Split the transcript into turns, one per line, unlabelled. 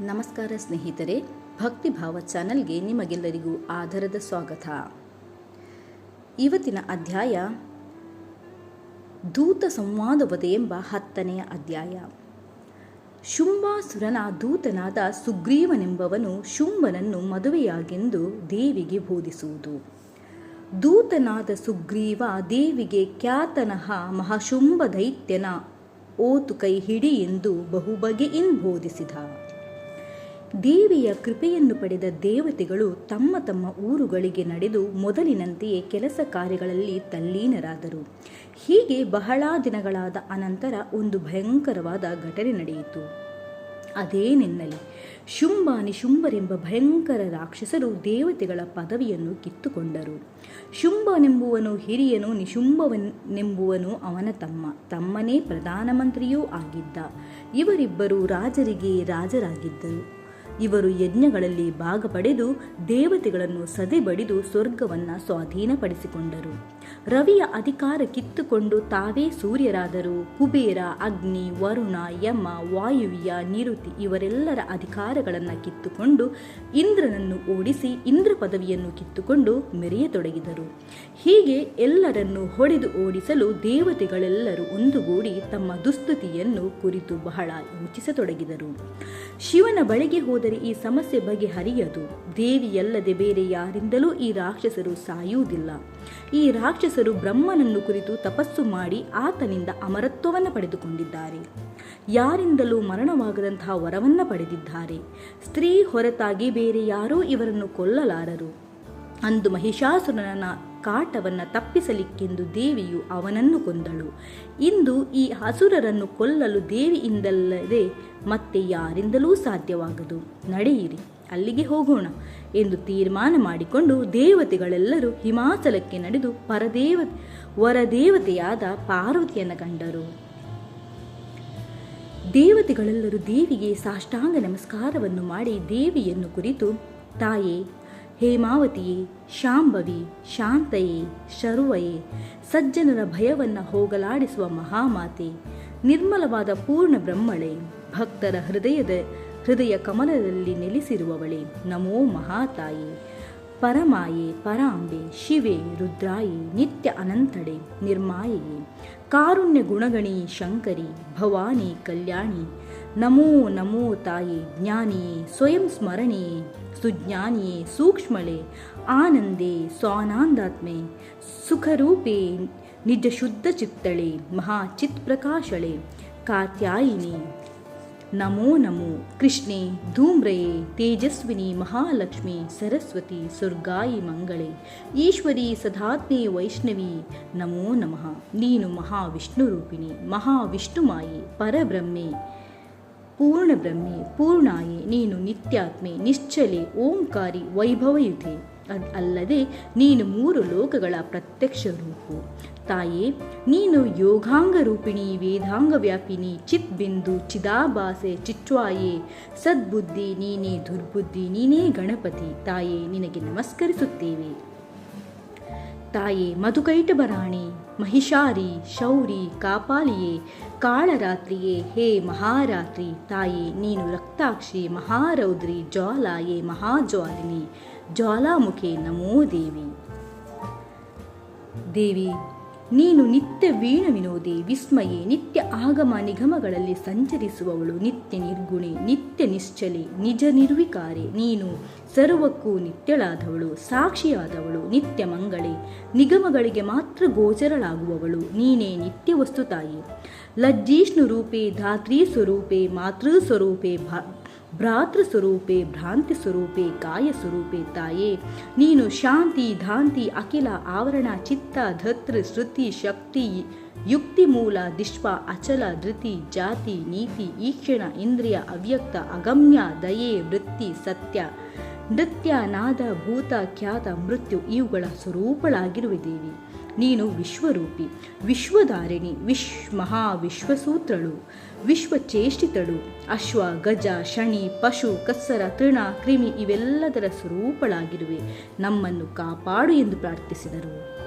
ನಮಸ್ಕಾರ ಸ್ನೇಹಿತರೆ ಭಕ್ತಿಭಾವ ಚಾನಲ್ಗೆ ನಿಮಗೆಲ್ಲರಿಗೂ ಆಧಾರದ ಸ್ವಾಗತ. ಇವತ್ತಿನ ಅಧ್ಯಾಯ ದೂತ ಸಂವಾದವದೆ ಎಂಬ ಹತ್ತನೆಯ ಅಧ್ಯಾಯ. ಶುಂಭಾಸುರನ ದೂತನಾದ ಸುಗ್ರೀವನೆಂಬವನು ಶುಂಭನನ್ನು ಮದುವೆಯಾಗೆಂದು ದೇವಿಗೆ ಬೋಧಿಸುವುದು. ದೂತನಾದ ಸುಗ್ರೀವ ದೇವಿಗೆ ಖ್ಯಾತನಃ ಮಹಾಶುಂಭ ದೈತ್ಯನ ಓತು ಕೈ ಹಿಡಿ ಎಂದು ಬಹುಬಗೆಯಿಂದ ಬೋಧಿಸಿದ. ದೇವಿಯ ಕೃಪೆಯನ್ನು ಪಡೆದ ದೇವತೆಗಳು ತಮ್ಮ ತಮ್ಮ ಊರುಗಳಿಗೆ ನಡೆದು ಮೊದಲಿನಂತೆಯೇ ಕೆಲಸ ಕಾರ್ಯಗಳಲ್ಲಿ ತಲ್ಲೀನರಾದರು. ಹೀಗೆ ಬಹಳ ದಿನಗಳಾದ ಅನಂತರ ಒಂದು ಭಯಂಕರವಾದ ಘಟನೆ ನಡೆಯಿತು. ಅದೇನೆನ್ನಲಿ ಶುಂಭ ಶುಂಭರೆಂಬ ಭಯಂಕರ ರಾಕ್ಷಸರು ದೇವತೆಗಳ ಪದವಿಯನ್ನು ಕಿತ್ತುಕೊಂಡರು. ಶುಂಬನೆಂಬುವನು ಹಿರಿಯನು, ನಿಶುಂಭವನೆಂಬುವನು ಅವನ ತಮ್ಮ, ತಮ್ಮನೇ ಪ್ರಧಾನಮಂತ್ರಿಯೂ ಆಗಿದ್ದ. ಇವರಿಬ್ಬರು ರಾಜರಿಗೆ ರಾಜರಾಗಿದ್ದರು. ಇವರು ಯಜ್ಞಗಳಲ್ಲಿ ಭಾಗ ಪಡೆದು ದೇವತೆಗಳನ್ನು ಸದೆಬಡಿದು ಸ್ವರ್ಗವನ್ನು ಸ್ವಾಧೀನಪಡಿಸಿಕೊಂಡರು. ರವಿಯ ಅಧಿಕಾರ ಕಿತ್ತುಕೊಂಡು ತಾವೇ ಸೂರ್ಯರಾದರು. ಕುಬೇರ, ಅಗ್ನಿ, ವರುಣ, ಯಮ, ವಾಯುವ್ಯ, ನಿರುತಿ ಇವರೆಲ್ಲರ ಅಧಿಕಾರಗಳನ್ನು ಕಿತ್ತುಕೊಂಡು ಇಂದ್ರನನ್ನು ಓಡಿಸಿ ಇಂದ್ರ ಪದವಿಯನ್ನು ಕಿತ್ತುಕೊಂಡು ಮೆರೆಯತೊಡಗಿದರು. ಹೀಗೆ ಎಲ್ಲರನ್ನು ಹೊಡೆದು ಓಡಿಸಲು ದೇವತೆಗಳೆಲ್ಲರೂ ಒಂದುಗೂಡಿ ತಮ್ಮ ದುಸ್ತುತಿಯನ್ನು ಕುರಿತು ಬಹಳ ಯೋಚಿಸತೊಡಗಿದರು. ಶಿವನ ಬಳಿಗೆ ಹೋದರೆ ಈ ಸಮಸ್ಯೆ ಬಗೆಹರಿಯದು. ದೇವಿಯಲ್ಲದೆ ಬೇರೆ ಯಾರಿಂದಲೂ ಈ ರಾಕ್ಷಸರು ಸಾಯುವುದಿಲ್ಲ. ಈ ರಾಕ್ಷಸರು ಬ್ರಹ್ಮನನ್ನು ಕುರಿತು ತಪಸ್ಸು ಮಾಡಿ ಆತನಿಂದ ಅಮರತ್ವವನ್ನು ಪಡೆದುಕೊಂಡಿದ್ದಾರೆ. ಯಾರಿಂದಲೂ ಮರಣವಾಗದಂತಹ ವರವನ್ನು ಪಡೆದಿದ್ದಾರೆ. ಸ್ತ್ರೀ ಹೊರತಾಗಿ ಬೇರೆ ಯಾರೂ ಇವರನ್ನು ಕೊಲ್ಲಲಾರರು. ಅಂದು ಮಹಿಷಾಸುರನ ಕಾಟವನ್ನು ತಪ್ಪಿಸಲಿಕ್ಕೆಂದು ದೇವಿಯು ಅವನನ್ನು ಕೊಂದಳು. ಇಂದು ಈ ಹಸುರರನ್ನು ಕೊಲ್ಲಲು ದೇವಿಯಿಂದಲ್ಲದೆ ಮತ್ತೆ ಯಾರಿಂದಲೂ ಸಾಧ್ಯವಾಗದು. ನಡೆಯಿರಿ. ಅಲ್ಲಿಗೆ ಹೋಗೋಣ ಎಂದು ತೀರ್ಮಾನ ಮಾಡಿಕೊಂಡು ದೇವತೆಗಳೆಲ್ಲರೂ ಹಿಮಾಚಲಕ್ಕೆ ನಡೆದು ಪರದೇವ ವರದೇವತೆಯಾದ ಪಾರ್ವತಿಯನ್ನು ಕಂಡರು. ದೇವತೆಗಳೆಲ್ಲರೂ ದೇವಿಗೆ ಸಾಷ್ಟಾಂಗ ನಮಸ್ಕಾರವನ್ನು ಮಾಡಿ ದೇವಿಯನ್ನು ಕುರಿತು, ತಾಯೇ, ಹೇಮಾವತಿಯೇ, ಶಾಂಭವಿ, ಶಾಂತಯೇ, ಶರುವಯೇ, ಸಜ್ಜನರ ಭಯವನ್ನು ಹೋಗಲಾಡಿಸುವ ಮಹಾಮಾತೆ, ನಿರ್ಮಲವಾದ ಪೂರ್ಣ ಬ್ರಹ್ಮಳೆ, ಭಕ್ತರ ಹೃದಯದ ಹೃದಯ ಕಮಲದಲ್ಲಿ ನೆಲೆಸಿರುವವಳೆ, ನಮೋ ಮಹಾತಾಯಿ. ಪರಮಾಯೆ, ಪರಾಂಬೆ, ಶಿವೆ, ರುದ್ರಾಯಿ, ನಿತ್ಯ ಅನಂತಡೆ, ನಿರ್ಮಾಯೆಯೇ. ಕಾರುಣ್ಯ ಗುಣಗಣಿ, ಶಂಕರಿ, ಭವಾನಿ, ಕಲ್ಯಾಣಿ. ನಮೋ ನಮೋ ತಾಯಿ ಜ್ಞಾನಿಯೇ ಸ್ವಯಂ ಸ್ಮರಣೆಯೇ ಸುಜ್ಞಾನಿಯೇ, ಸೂಕ್ಷ್ಮಳೆ, ಆನಂದೇ, ಸ್ವಾನಂದಾತ್ಮೆ. ಸುಖರೂಪೇ ನಿಜ ಶುದ್ಧ ಚಿತ್ತಳೆ ಮಹಾಚಿತ್ ಪ್ರಕಾಶಳೆ ಕಾತ್ಯಾಯಿನಿ ನಮೋ ನಮೋ. ಕೃಷ್ಣೆ ಧೂಮ್ರಯೇ ತೇಜಸ್ವಿನಿ, ಮಹಾಲಕ್ಷ್ಮಿ, ಸರಸ್ವತಿ ಸುರ್ಗಾಯಿ ಮಂಗಳೇ. ಈಶ್ವರಿ, ಸದಾತ್ಮೆ, ವೈಷ್ಣವಿ, ನಮೋ ನಮಃ. ನೀನು ಮಹಾವಿಷ್ಣು ರೂಪಿಣಿ ಮಹಾವಿಷ್ಣುಮಾಯಿ ಪರಬ್ರಹ್ಮೆ ಪೂರ್ಣ ಬ್ರಹ್ಮೆ ಪೂರ್ಣಾಯೆ. ನೀನು ನಿತ್ಯಾತ್ಮೆ, ನಿಶ್ಚಲೆ, ಓಂಕಾರಿ, ವೈಭವಯುತೆ. ಅಲ್ಲದೆ ನೀನು ಮೂರು ಲೋಕಗಳ ಪ್ರತ್ಯಕ್ಷ ರೂಪು. ತಾಯೇ, ನೀನು ಯೋಗಾಂಗ ರೂಪಿಣಿ, ವೇದಾಂಗ ವ್ಯಾಪಿನಿ ಚಿತ್ ಬಿಂದು ಚಿದಾಭಾಸೆ, ಚಿಚ್ವಾಯೇ. ಸದ್ಬುದ್ಧಿ ನೀನೇ, ದುರ್ಬುದ್ಧಿ ನೀನೇ ಗಣಪತಿ. ತಾಯೇ, ನಿನಗೆ ನಮಸ್ಕರಿಸುತ್ತೇವೆ. ತಾಯೇ ಮಧುಕೈಟಬರಾಣಿ ಮಹಿಷಾರಿ, ಶೌರಿ, ಕಾಪಾಲಿಯೇ, ಕಾಳರಾತ್ರಿಯೇ, ಹೇ ಮಹಾರಾತ್ರಿ. ತಾಯೇ, ನೀನು ರಕ್ತಾಕ್ಷಿ, ಮಹಾರೌದ್ರಿ, ಜ್ವಾಲಾಯೇ, ಮಹಾಜ್ವಾಲಿನಿ. ಜ್ವಾಲಾಮುಖೆ ನಮೋ ದೇವಿ. ದೇವಿ, ನೀನು ನಿತ್ಯ ವೀಣ ವಿನೋದಿ ವಿಸ್ಮಯೆ ನಿತ್ಯ ಆಗಮ ನಿಗಮಗಳಲ್ಲಿ ಸಂಚರಿಸುವವಳು, ನಿತ್ಯ ನಿರ್ಗುಣೆ, ನಿತ್ಯ ನಿಶ್ಚಲೆ, ನಿಜ ನಿರ್ವಿಕಾರೆ, ನೀನು ಸರ್ವಕ್ಕೂ ನಿತ್ಯಳಾದವಳು, ಸಾಕ್ಷಿಯಾದವಳು, ನಿತ್ಯ ಮಂಗಳೇ, ನಿಗಮಗಳಿಗೆ ಮಾತ್ರ ಗೋಚರಳಾಗುವವಳು, ನೀನೇ ನಿತ್ಯ ವಸ್ತು ತಾಯಿ ಲಜ್ಜಿಷ್ಣು ರೂಪೇ, ಧಾತ್ರೀ ಸ್ವರೂಪೇ, ಮಾತೃ ಸ್ವರೂಪೇ ಭಾ ಭ್ರಾತೃ ಸ್ವರೂಪೇ ಭ್ರಾಂತಿ ಸ್ವರೂಪೇ ಕಾಯ ಸ್ವರೂಪೇ ತಾಯೇ. ನೀನು ಶಾಂತಿ, ಧಾಂತಿ, ಅಖಿಲ, ಆವರಣ, ಚಿತ್ತ ಧತೃ ಶ್ರುತಿ, ಶಕ್ತಿ, ಯುಕ್ತಿ ಮೂಲ, ದಿಶ್ವ, ಅಚಲ, ಧೃತಿ, ಜಾತಿ, ನೀತಿ, ಈಕ್ಷಣ, ಇಂದ್ರಿಯ, ಅವ್ಯಕ್ತ, ಅಗಮ್ಯ, ದಯೆ, ವೃತ್ತಿ, ಸತ್ಯ. ನೃತ್ಯ, ನಾದ, ಭೂತ, ಖ್ಯಾತ, ಮೃತ್ಯು ಇವುಗಳ ಸ್ವರೂಪಳಾಗಿರುವೆ ದೇವಿ. ನೀನು ವಿಶ್ವರೂಪಿ, ವಿಶ್ವಧಾರಿಣಿ ವಿಶ್ ಮಹಾ ವಿಶ್ವಸೂತ್ರಳು ವಿಶ್ವಚೇಷ್ಟಿತಳು, ಅಶ್ವ, ಗಜ ಶಣಿ ಪಶು ಕಸ್ಸರ ತೃಣ, ಕ್ರಿಮಿ ಇವೆಲ್ಲದರ ಸ್ವರೂಪಳಾಗಿರುವೆ. ನಮ್ಮನ್ನು ಕಾಪಾಡು ಎಂದು ಪ್ರಾರ್ಥಿಸಿದರು.